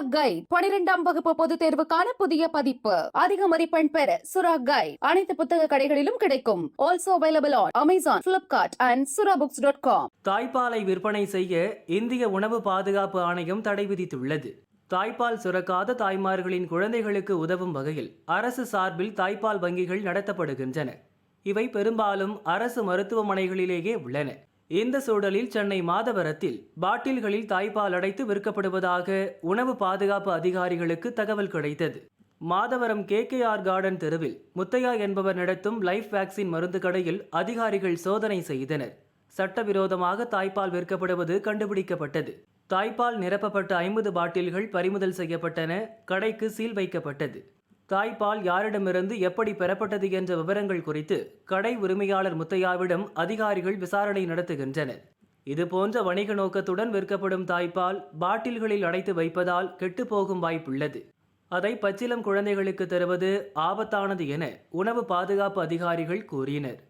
சுராக் guide பனிரெண்டாம் வகுப்பு பொதுத் தேர்வுக்கான புதிய பதிப்பு. அதிக மதிப்பெண் பெற சுராக் கைட் அனைத்து புத்தக கடைகளிலும் கிடைக்கும். Also available on Amazon Flipkart and Sura books dot com தாய்ப்பாலை விற்பனை செய்ய இந்திய உணவு பாதுகாப்பு ஆணையம் தடை விதித்துள்ளது. தாய்ப்பால் சுரக்காத தாய்மார்களின் குழந்தைகளுக்கு உதவும் வகையில் அரசு சார்பில் தாய்ப்பால் வங்கிகள் நடத்தப்படுகின்றன. இவை பெரும்பாலும் அரசு மருத்துவமனைகளிலேயே உள்ளன. இந்த சூழலில் சென்னை மாதவரத்தில் பாட்டில்களில் தாய்ப்பால் அடைத்து விற்கப்படுவதாக உணவு பாதுகாப்பு அதிகாரிகளுக்கு தகவல் கிடைத்தது. மாதவரம் கேகேஆர் கார்டன் தெருவில் முத்தையா என்பவர் நடத்தும் லைஃப் வேக்சின் மருந்து கடையில் அதிகாரிகள் சோதனை செய்தனர். சட்டவிரோதமாக தாய்ப்பால் விற்கப்படுவது கண்டுபிடிக்கப்பட்டது. தாய்ப்பால் நிரப்பப்பட்ட ஐம்பது பாட்டில்கள் பறிமுதல் செய்யப்பட்டன. கடைக்கு சீல் வைக்கப்பட்டது. தாய்ப்பால் யாரிடமிருந்து எப்படி பெறப்பட்டது என்ற விவரங்கள் குறித்து கடை உரிமையாளர் முத்தையாவிடம் அதிகாரிகள் விசாரணை நடத்துகின்றனர். இதுபோன்ற வணிக நோக்கத்துடன் விற்கப்படும் தாய்ப்பால் பாட்டில்களில் அடைத்து வைப்பதால் கெட்டுப்போகும் வாய்ப்புள்ளது. அதை பச்சிலம் குழந்தைகளுக்கு தருவது ஆபத்தானது என உணவு பாதுகாப்பு அதிகாரிகள் கூறினர்.